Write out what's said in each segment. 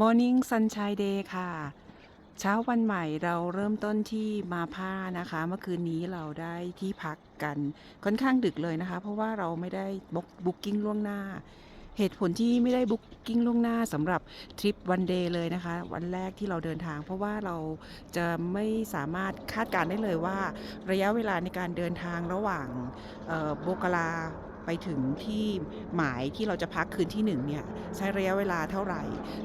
Morning Sunshine Day ค่ะ เช้าวันใหม่เราเริ่มต้นที่มาผ้านะคะ เมื่อคืนนี้เราได้ที่พักกันค่อนข้างดึกเลยนะคะ เพราะว่าเราไม่ได้บุ๊กกิ้งล่วงหน้า เหตุผลที่ไม่ได้บุ๊กกิ้งล่วงหน้าสำหรับทริปวันเดย์เลยนะคะ วันแรกที่เราเดินทาง เพราะว่าเราจะไม่สามารถคาดการได้เลยว่า ระยะเวลาในการเดินทางระหว่างโบกลา ไปถึงที่หมายที่เราจะพักคืนที่หนึ่งเนี่ยใช้ระยะเวลาเท่าไหร่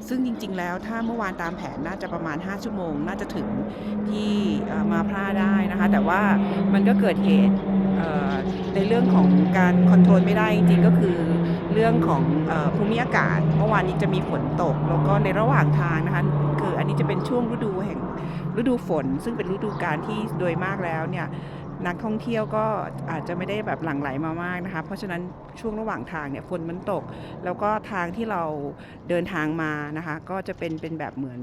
ซึ่งจริง ๆ แล้วถ้าเมื่อวานตามแผนน่าจะประมาณ 5 ชั่วโมง น่าจะถึงที่มาพร่าได้นะคะ แต่ว่ามันก็เกิดเหตุในเรื่องของการคอนโทรลไม่ได้จริงๆก็คือเรื่องของภูมิอากาศเมื่อวานนี้จะมีฝนตก แล้วก็ในระหว่างทางนะคะคืออันนี้จะเป็นช่วงฤดูแห่งฤดูฝน ซึ่งเป็นฤดูการที่โดยมากแล้วเนี่ย นักท่องเที่ยวก็อาจจะไม่ได้แบบหลั่งไหลมามากนะคะ เพราะฉะนั้นช่วงระหว่างทางเนี่ยฝนมันตก แล้วก็ทางที่เราเดินทางมานะคะ ก็จะเป็นเป็นแบบเหมือน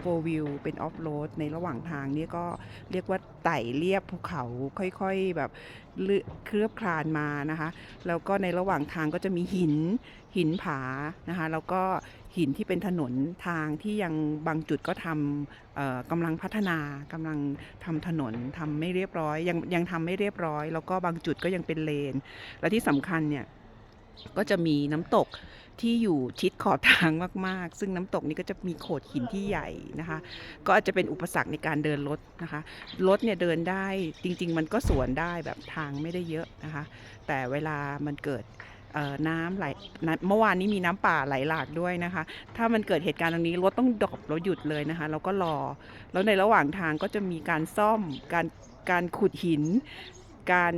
โฟวิวเป็นออฟโรดในระหว่างทางนี่ก็เรียกว่าไต่เรียบภูเขาค่อยๆแบบเคลือบคลานมานะคะ แล้วก็ในระหว่างทางก็จะมีหินหินผานะคะ แล้วก็หินที่เป็นถนนทางที่ยังบางจุดก็ทำกำลังพัฒนากำลังทำถนนทำไม่เรียบร้อย ยังยังทำไม่เรียบร้อย แล้วก็บางจุดก็ยังเป็นเลน และที่สำคัญเนี่ย ก็จะมีน้ำตกที่อยู่ชิดขอบทางมากๆ ซึ่งน้ำตกนี้ก็จะมีโขดหินที่ใหญ่นะคะ ก็อาจจะเป็นอุปสรรคในการเดินรถนะคะ รถเนี่ยเดินได้จริง ๆ มันก็สวนได้แบบทางไม่ได้เยอะนะคะ แต่เวลามันเกิดน้ำไหลเมื่อวานนี้มีน้ำป่าไหลหลากด้วยนะคะ ถ้ามันเกิดเหตุการณ์ตรงนี้รถต้องดรอปแล้วหยุดเลยนะคะ แล้วก็รอ แล้วในระหว่างทางก็จะมีการซ่อมการการขุดหิน การ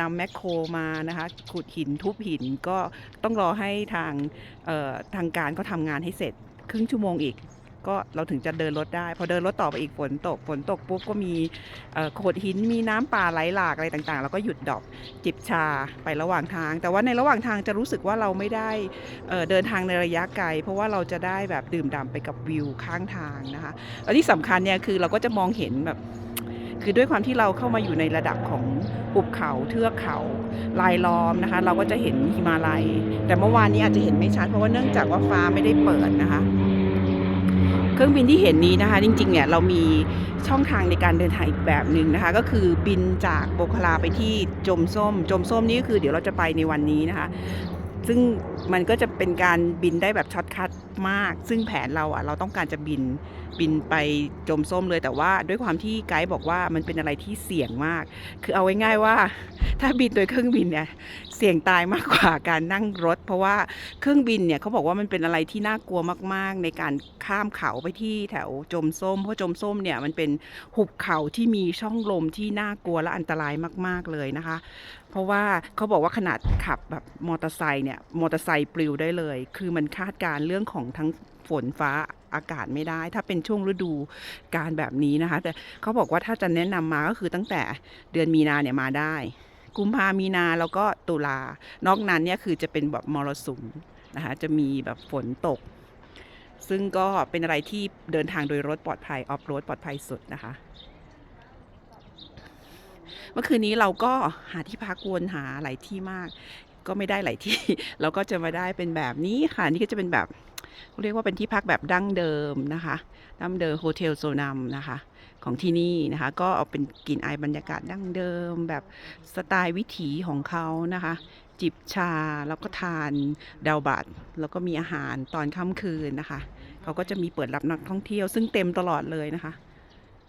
นำแมคโครมานะคะขุดหินทุบหินก็ต้องรอให้ทางทางการเขาทำงานให้เสร็จครึ่งชั่วโมงอีกก็เราถึงจะเดินรถได้ พอเดินรถต่อไปอีกฝนตกฝนตกปุ๊บก็มีโขดหินมีน้ำป่าไหลหลากอะไรต่างๆ แล้วก็หยุดดอปจิบชาไประหว่างทาง แต่ว่าในระหว่างทางจะรู้สึกว่าเราไม่ได้เดินทางในระยะไกล เพราะว่าเราจะได้แบบดื่มด่ำไปกับวิวข้างทางนะคะแล้วที่สำคัญเนี่ยคือเราก็จะมองเห็นแบบ คือด้วยความที่เราเข้ามาอยู่ในระดับของหุบเขาเทือกเขาลายล้อมนะคะ เราก็จะเห็นหิมาลัย แต่เมื่อวานนี้อาจจะเห็นไม่ชัดเพราะว่าเนื่องจากว่าฟ้าไม่ได้เปิดนะคะเครื่องบินที่เห็นนี้นะคะ จริงๆเนี่ยเรามีช่องทางในการเดินทางอีกแบบหนึ่งนะคะ ก็คือบินจากโบคลาไปที่จมส้ม จมส้มนี่ก็คือเดี๋ยวเราจะไปในวันนี้นะคะ ซึ่ง มันก็จะเป็นการบินได้แบบช็อตคัทมาก ซึ่งแผนเราอะเราต้องการจะบินบินไปจมส้มเลยแต่ว่าด้วยความที่ไกด์บอกว่ามันเป็นอะไรที่เสี่ยงมาก คือเอาง่ายๆว่า ถ้าบินโดยเครื่องบินเนี่ยเสี่ยงตายมากกว่าการนั่งรถ เพราะว่าเครื่องบินเนี่ยเขาบอกว่ามันเป็นอะไรที่น่ากลัวมากๆ ในการข้ามเขาไปที่แถวจมส้ม เพราะจมส้มเนี่ยมันเป็นหุบเขาที่มีช่องลมที่น่ากลัวและอันตรายมาก ๆเลยนะคะ เพราะว่าเขาบอกว่าขนาดขับแบบมอเตอร์ไซค์เนี่ยมอเตอร์ไซปลิวได้เลย คือมันคาดการเรื่องของทั้งฝนฟ้าอากาศไม่ได้ ถ้าเป็นช่วงฤดูการแบบนี้นะคะ แต่เขาบอกว่าถ้าจะแนะนำมาก็คือตั้งแต่เดือนมีนาเนี่ยมาได้ กุมภามีนาแล้วก็ตุลานอกนั้นเนี่ยคือจะเป็นแบบมรสุมนะคะจะมีแบบฝนตก ซึ่งก็เป็นอะไรที่เดินทางโดยรถปลอดภัยออฟโรดปลอดภัยสุดนะคะเมื่อคืนนี้เราก็หาที่พักวนหาหลายที่มาก ก็ไม่ได้หลายที่ เราก็จะมาได้เป็นแบบนี้ค่ะ นี่ก็จะเป็นแบบเขาเรียกว่าเป็นที่พักแบบดั้งเดิมนะคะดั้งเดิมโฮเทลโซนัมนะคะของที่นี่นะคะ ก็เอาเป็นกลิ่นอายบรรยากาศดั้งเดิม แบบสไตล์วิถีของเขานะคะ จิบชาแล้วก็ทานดาวบัตแล้วก็มีอาหารตอนค่ำคืนนะคะเขาก็จะมีเปิดรับนักท่องเที่ยวซึ่งเต็มตลอดเลยนะคะ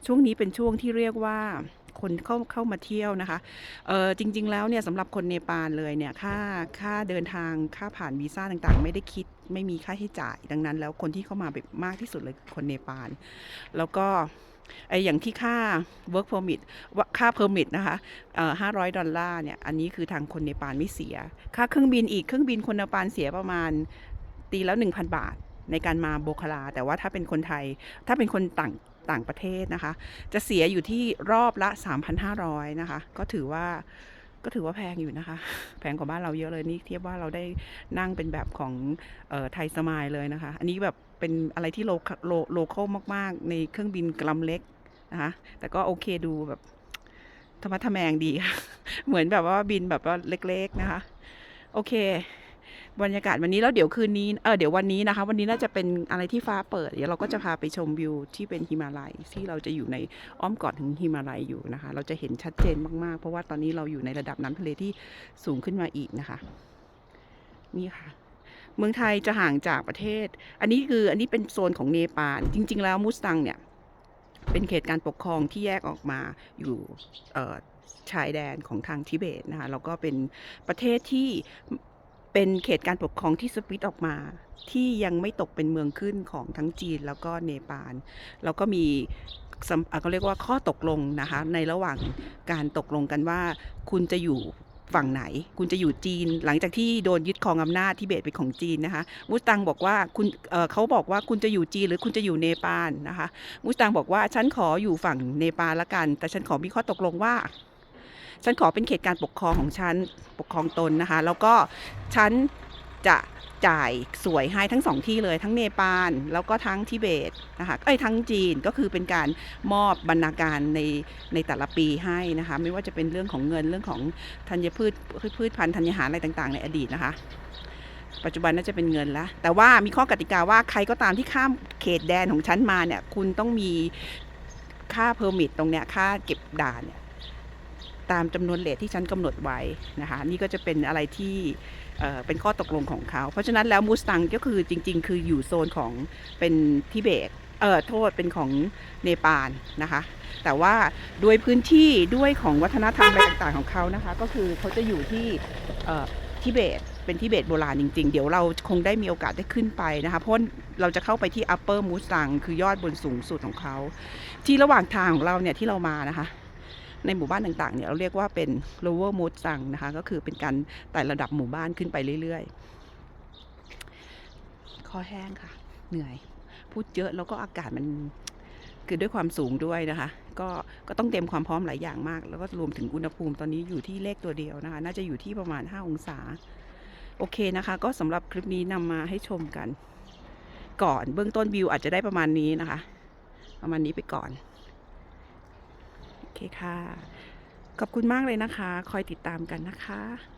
ช่วงนี้เป็นช่วงที่เรียกว่า คนเข้าเข้ามาเที่ยวนะคะเออจริง ๆ แล้วเนี่ยสำหรับคนเนปาลเลยเนี่ยค่าค่าเดินทางค่าผ่านวีซ่าต่างๆ ไม่ได้คิดไม่มีค่าใช้จ่าย ดังนั้น แล้วคนที่เข้ามาแบบมากที่สุดเลยคือคนเนปาลแล้วก็ไออย่างที่ค่า work permit ค่า permit นะคะห้าร้อยดอลลาร์เนี่ย อันนี้คือทางคนเนปาลไม่เสีย ค่าเครื่องบินอีก เครื่องบินคนเนปาลเสียประมาณตีแล้ว 1,000 บาทในการมาโบคาราแต่ว่าถ้าเป็นคนไทย ถ้าเป็นคนต่าง ต่างประเทศนะคะ จะเสียอยู่ที่รอบละ 3,500 นะคะ ก็ถือว่าก็ถือว่าแพงอยู่นะคะ แพงกว่าบ้านเราเยอะเลยนี่เทียบว่าเราได้นั่งเป็นแบบของออไทยสมายเลยนะคะ อันนี้แบบเป็นอะไรที่โลโลโลคอลมาก ๆ ในเครื่องบินกลำเล็กนะคะ แต่ก็โอเคดูแบบธรรมะทแมงดีค่ะ เหมือนแบบว่าบินแบบว่าเล็ก ๆ นะคะ โอเค บรรยากาศวันนี้แล้วเดี๋ยวคืนนี้เออเดี๋ยววันนี้นะคะ วันนี้น่าจะเป็นอะไรที่ฟ้าเปิด เดี๋ยวเราก็จะพาไปชมวิวที่เป็นฮิมาลัยที่เราจะอยู่ในอ้อมกอดถึงฮิมาลัยอยู่นะคะ เราจะเห็นชัดเจนมากๆ เพราะว่าตอนนี้เราอยู่ในระดับน้ำทะเลที่สูงขึ้นมาอีกนะคะ นี่ค่ะเมืองไทยจะห่างจากประเทศ อันนี้คืออันนี้เป็นโซนของเนปาล จริง ๆ แล้วมุสตังเนี่ย เป็นเขตการปกครองที่แยกออกมาอยู่ชายแดนของทางทิเบตนะคะ แล้วก็เป็นประเทศที่ เป็นเขตการปกครองที่สปิตออกมา ที่ยังไม่ตกเป็นเมืองขึ้นของทั้งจีนแล้วก็เนปาลแล้วก็มีเขาเรียกว่าข้อตกลงนะคะในระหว่างการตกลงกันว่า คุณจะอยู่ฝั่งไหน คุณจะอยู่จีน หลังจากที่โดนยึดครองอำนาจทิเบตเป็นของจีนนะคะ มุสตังบอกว่าคุณเเขาบอกว่าคุณจะอยู่จีนหรือคุณจะอยู่เนปาลนะคะ มุสตังบอกว่าฉันขออยู่ฝั่งเนปาลละกัน แต่ฉันขอมีข้อตกลงว่า ฉันขอเป็นเขตการปกครองของฉันปกครองตนนะคะ แล้วก็ฉันจะจ่ายสวยให้ทั้งสองที่เลยทั้งเนปาลแล้วก็ทั้งทิเบตนะคะเอ้ยทั้งจีนก็คือเป็นการมอบบรรณาการในในแต่ละปีให้นะคะ ไม่ว่าจะเป็นเรื่องของเงินเรื่องของธัญพืชพืชพันธุ์ธัญญาหารอะไรต่างๆ ในอดีตนะคะ ปัจจุบันน่าจะเป็นเงินแล้วแต่ว่ามีข้อกติกาว่าใครก็ตามที่ข้ามเขตแดนของฉันมาเนี่ยคุณต้องมีค่าเพอร์มิทตรงเนี้ยค่าเก็บด่านเนี่ย ตามจำนวนเลทที่ฉันกำหนดไว้นะคะนี่ก็จะเป็นอะไรที่เเป็นข้อตกลงของเขา เพราะฉะนั้นแล้วมูสตังก็คือจริง ๆ คืออยู่โซนของเป็นทิเบตเออโทษเป็นของเนปาลนะคะ แต่ว่าด้วยพื้นที่ด้วยของวัฒนธรรมอะไรต่างๆของเขานะคะ ก็คือเขาจะอยู่ที่ทิเบตเป็นทิเบตโบราณจริง ๆ เดี๋ยวเราคงได้มีโอกาสได้ขึ้นไปนะคะเพราะเราจะเข้าไปที่ upper m u s a n g คือยอดบนสูงสุดของเขา ที่ระหว่างทางของเราเนี่ยที่เรามานะคะ ในหมู่บ้านต่างๆเนี่ยเราเรียกว่าเป็น lower m u s a n g นะคะก็คือเป็นการไต่ระดับหมู่บ้านขึ้นไปเรื่อยๆคอแห้งค่ะ เหนื่อย พูดเยอะแล้วก็อากาศมันคือด้วยความสูงด้วยนะคะ ก็ก็ต้องเตรียมความพร้อมหลายอย่างมาก แล้วก็รวมถึงอุณหภูมิตอนนี้อยู่ที่เลขตัวเดียวนะคะ น่าจะอยู่ที่ประมาณ 5 องศา โอเคนะคะ ก็สำหรับคลิปนี้นำมาให้ชมกัน ก่อนเบื้องต้นวิวอาจจะได้ประมาณนี้นะคะ ประมาณนี้ไปก่อน เคค่ะ ขอบคุณมากเลยนะคะ คอยติดตามกันนะคะ